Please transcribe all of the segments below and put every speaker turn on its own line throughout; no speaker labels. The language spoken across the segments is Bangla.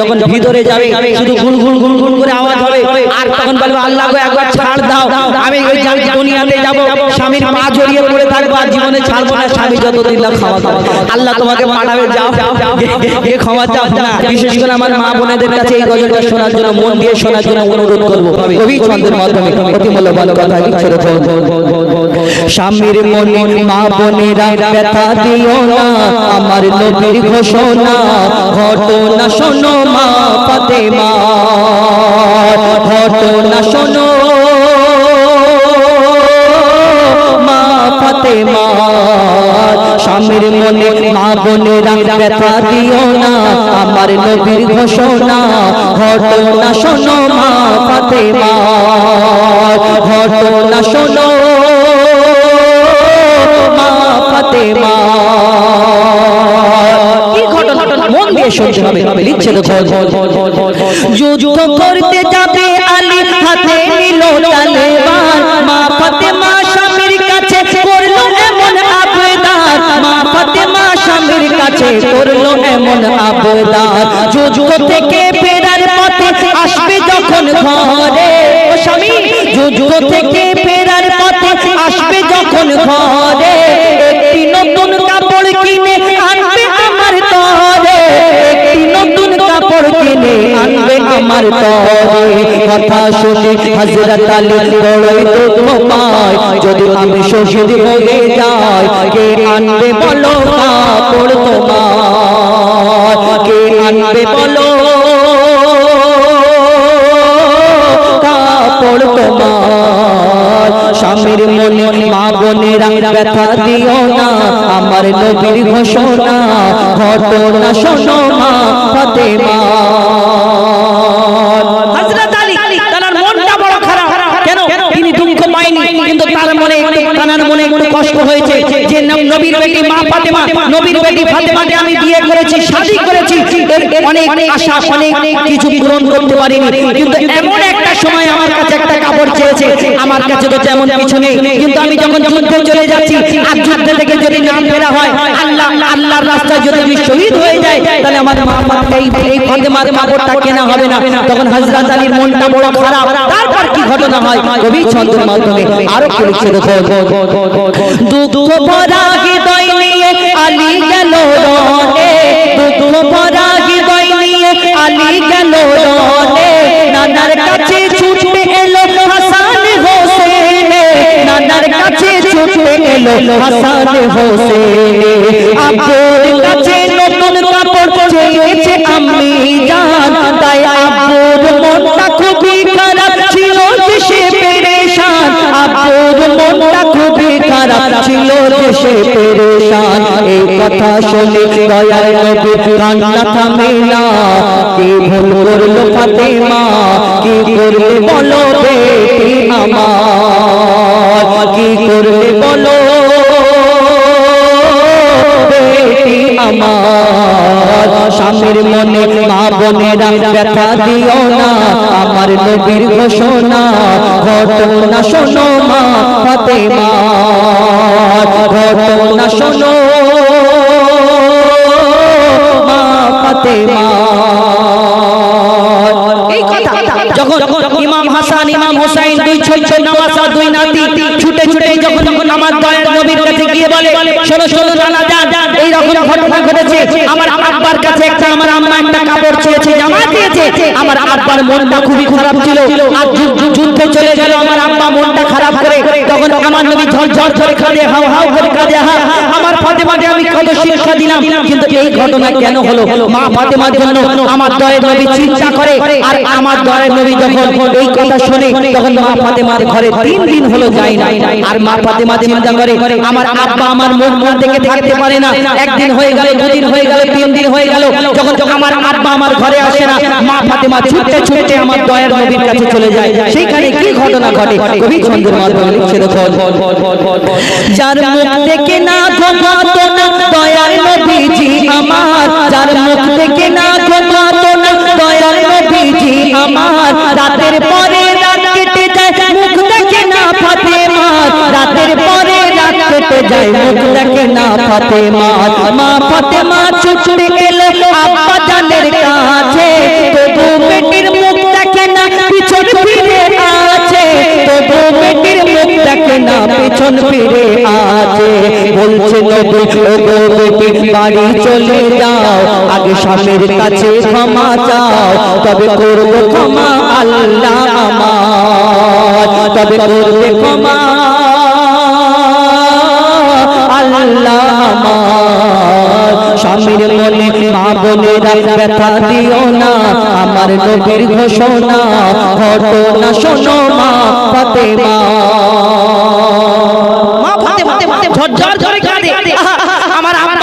যখন ভিতরে যাবে শুধু গুল গুল গুল গুল করে আওয়াজ হবে। আর তখন বলবে আল্লাহ গো একবার ছাড় দাও। আমি ওই দুনিয়াতে যাব স্বামীর পা জড়িয়ে পড়ে থাকব আর জীবনে ছাড়বো না। স্বামী খাওয়া দাও আল্লাহ তোমাকে পাঠাবে যাও। এ ক্ষমা চাও না বিশেষ করে আমার মা বোনেদের কাছে এই গজলটা শোনার জন্য মন দিয়ে শোনার জন্য অনুরোধ করব। কবি ছন্দের মাধ্যমে অতি মূল্যবান কথা স্বামীর মনে মা বোনেরা ব্যথা দিও না, আমার নবীর ঘোষণা, ঘটনা শোনো মা ফাতেমা, ঘটনা শোনো মা ফাতেমা, স্বামীর মনে মা বোনেরা ব্যথা দিও না, আমার নবীর ঘোষণা, ঘটনা শোনো মা ফাতেমা, ঘটনা শোনো শুনতে হবে। লিখছে দেখো যুদ্ধ করতে যাবে আলী হাতে নিল তালেবান। মা ফাতেমা স্বামীর কাছে করল এমন আবেদন মা ফাতেমা স্বামীর কাছে করল এমন আবেদন যুদ্ধ থেকে ফেরার পথে আসবে যখন ঘরে। ও স্বামী যুদ্ধ থেকে আমার কথা শুনে হযরত আলী বড়ই দুঃখ পায় যদি আমি শহীদ হয়ে যাই, কে আনবে বলো কাপড় তোমার? কে আনবে বলো কাপড় তোমার? স্বামীর মনে মা বোনেরা ব্যথা দিও না, আমার নবীর ঘোষণা ঘটনা শোনো মা ফাতেমা হযরত আলী তার মনটা বড় খারাপ কেন তিনি দুঃখ পায়নি কিন্তু তার মনে একটু তার মনে একটু কষ্ট হয়েছে যে ন- নবীর বেটি মা ফাতেমা নবীর বেটি ফাতেমাকে আমি বিয়ে করেছি শাদী করেছি এর অনেক আশা অনেক কিছু পূরণ করতে পারিনি। কিন্তু এমন একটা সময় আমার কাছে একটা কাপড় চেয়েছে। আমার কাছে তো তেমন কিছু নেই। কিন্তু আমি যখন যুদ্ধে চলে যাচ্ছি আর যুদ্ধে থেকে যদি নাম ফেরা হয় আল্লাহ আল্লাহর রাস্তায় যদি আমি শহীদ হয়ে যাই তাহলে আমার মা এই এই ফাতেমার কাপড়টা কেনা হবে না। তখন হযরত আলীর মনটা বড় খারাপ। তারপর কি ঘটনা হয়? কবি ছন্দের মাধ্যমে আরও পরিচয় দেখো। দুঃখ ভরা হৃদয় নিয়ে আলী গেল রনে নানার কাছে ছুটে এলো হাসান হোসেন নানার কাছে ছুটে এলো হাসান হোসেন আব্বুর কাছে নতুন কাপড় চেয়েছে আমি জান। তাই আব্বুর মনটা খুবই দেশে পেরেশান এই কথা শুনে দয়ার নবী কান্না থামে না। কি ভুল করল ফাতেমা, কি বলো বেটি আমার? কি বলো বেটি আমার? স্বামীর মনে মা বোনেরা ব্যথা দিও না। আমার নবীর ঘোষণা ঘটনা শোনো মা ফাতেমা ঘটনা শোনো মা যখন ইমাম হাসান দুই ছোট ছুটে যখন আমার দয়ার নবীর কাছে গিয়ে বলে, শোনো শোনো নানা যান এই রকম ঘটনা ঘটেছে আমার আব্বার কাছে একটা আমার আম্মা একটা কাপড় চেয়েছে জামা আমার আব্বার মনটা খুবই খারাপ ছিল। আর যুদ্ধে চলে গেল আমার আব্বা মনটা খারাপ করে। তখন আমার নবী ঝড় করে কাঁদে হাও হাও করে কাঁদে হা আমার ফাতেমাকে আমি কত শিক্ষা দিলাম কিন্তু এই ঘটনা কেন হলো? মা ফাতেমার জন্য আমার দয়ের নবী চিন্তা করে। আর আমার দয়ের নবী যখন এই কথা শুনে তখন মা ফাতেমার ঘরে তিন দিন হলো যায় না আর মা ফাতেমা চিন্তা করে আমার আব্বা আমার মুখ মুখ দেখে থাকতে পারে না। একদিন হয়ে গেল দুদিন হয়ে গেল তিন দিন হয়ে গেল। যখন আমার আব্বা আমার ঘরে আসে না ফাতেমা ছুটতে ছুটতে আমার দয়ের নবীর কাছে চলে যায়। সেইখানে কি ঘটনা ঘটে? কবি ছন্দের মাধ্যমে লিখছে দেখো যার মুখ থেকে না ঘুমাতো না দয়াল নবীজি আমার। যার মুখ থেকে না ঘুমাতো না দয়াল নবীজি আমার। রাতের পরে রাত কেটে যায় মুখ দেখে না ফাতেমা। রাতের পরে রাত কেটে যায় মুখ দেখে না ফাতেমা। মা ফাতেমা ছুটে এলো আব্বা জানের কাছে। না পেছন ফিরে আছে বলছে বাড়ি চলে যাও আগে স্বামীর কাছে ক্ষমা চাও তবে করব ক্ষমা আল্লাহ তবে করবে ক্ষমা আল্লাহ স্বামীর মনে মা বোনেরা ব্যথা দিও না আমার নবীর ঘোষণা ঘটনা শোনো মা ফতেমা ঝরঝর করে কাঁদে।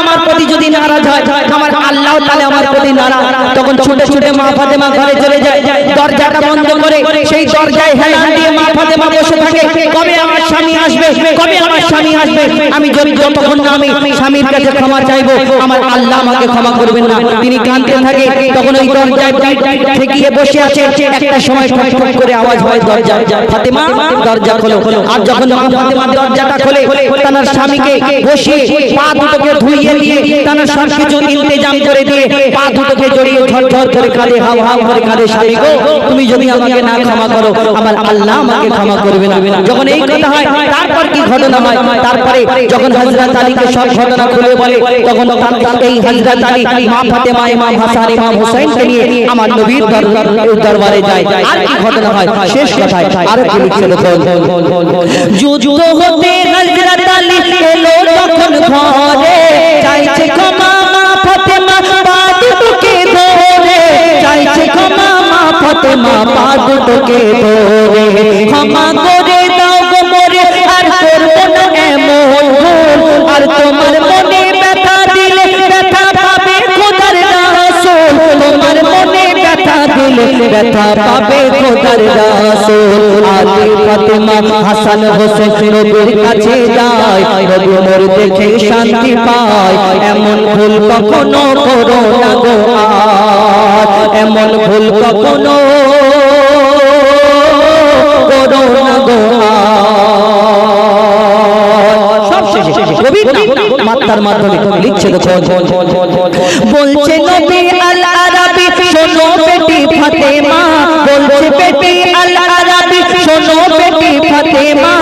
আমার প্রতি যদি নারাজ হয় আমার আল্লাহ তাহলে আমার প্রতি নারাজ। তখন ছুটে ছুটে মা ফাতেমা ঘরে চলে যায়। দরজাটা বন্ধ করে সেই দরজায় হেলান দিয়ে মা ফাতেমা বসে থাকে কবে আমার স্বামী আসবে? কবে আমার স্বামী আসবে? আমি যদি যতক্ষণ না আমি স্বামীর কাছে ক্ষমা চাইব আমার আল্লাহ আমাকে ক্ষমা করবেন না। তিনি কাঁদতে থাকে তখন ওই দরজায় ঠেকিয়ে বসে আছে একটা সময় ঠক ঠক করে আওয়াজ হয় দরজা ফাতেমা দরজা খোলো। আর যখন ফাতেমা দরজাটা খোলে তার স্বামীকে বসিয়ে পা দুটোকে ধুইয়ে দিয়ে তার সব কিছু ইন্তজাম করে দিয়ে পা দুটোকে জড়িয়ে ঝরঝর করে কাঁদে হাও হাও করে কাঁদে স্বামী গো। তুমি যদি আমাকে না ক্ষমা করো আমার আল্লাহ আমাকে ক্ষমা করবে না যখন এই কথা হয়, তারপর কি ঘটনা হয়? তারপরে যখন হযরত আলীকে সব ঘটনা খুলে বলে, তখন এই হযরত আলী মা ফাতেমা ইমাম হাসান ইমাম হুসাইনকে নিয়ে আমার নবীর দরবারে যায়। আর কি ঘটনা হয়? শেষ কথায় আর কি লিখছে দেখুন যুদ্ধ হতে হযরত আলী এলো তখন ঘরে, চাইছে ক্ষমা মা ফাতেমা পা ধরে। চাইছে ক্ষমা মা ফাতেমা পা ধরে। ক্ষমা করে পাবে খোদার রাসূল। আলী, ফাতেমা, হাসান, হোসেন নবীর কাছে যায়। নবী মোর দেখে শান্তি পায়। এমন ভুল কখনো করো না গো এমন ভুল কখনো করো না গো আর। সব কবির মাত্রার মাধ্যমে লিখছে দেখো বলছে নবী ফাতেমা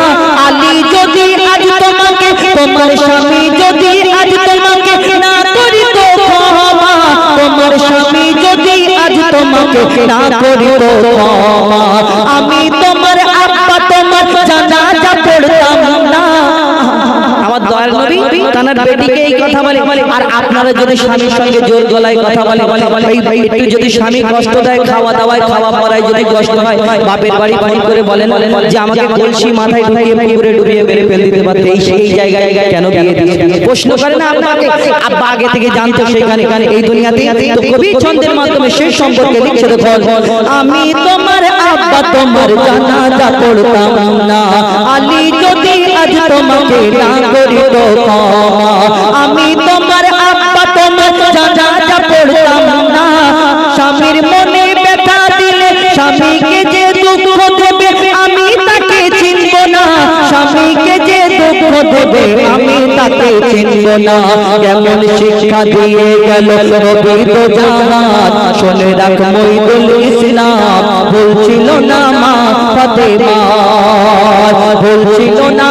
আলী যদি আজ তোমাকে, তোমার স্বামী যদি আজ তোমাকে না করিত ক্ষমা, তোমার স্বামী যদি আজ তোমাকে না করিত ক্ষমা, আমি তোমার আব্বা তোমার জানাজা পড়তাম না। আমার দয়াল নবী তানার বেটিকে এই কথা বলে আর আপনারা যদি স্বামীর সঙ্গে জোর গলায় কথা বলে একটু যদি স্বামী কষ্ট দেয় খাওয়া দাওয়ায় খাওয়া পড়ায় যদি কষ্ট হয় বাপের বাড়ি ফোন করে বলেন যে আমাকে কলসি মাথায় ঢুকিয়ে পুকুরে ডুবিয়ে মেরে ফেল দিতে পারতে এই সেই জায়গায় কেন বিয়ে দিয়ে প্রশ্ন করে না আপনাকে? আব্বা আগে থেকে জানতো সেখানে এই দুনিয়াতে তো কবি ছন্দের মাধ্যমে সেই সম্পর্কে লিখছে দেখো আমি তোমার আব্বা তোমার জানাজা পড়তাম না যদি তোমাকে না করি তো আমি তোমার আব্বা তোমার জানাজা পড়তাম না। স্বামীর মনে ব্যথা দিলে স্বামীকে যে দুঃখ দেবে আমি তাকে চিনব না। স্বামীকে যে দুঃখ দেবে আমি তাকে চিনব না। কেমন শিক্ষা দিয়ে গেল নবী তো জাহান শুনে রাখ মইদুল ইসলাম ভুলছিল না মা ফাতেমা। ভুলছিল না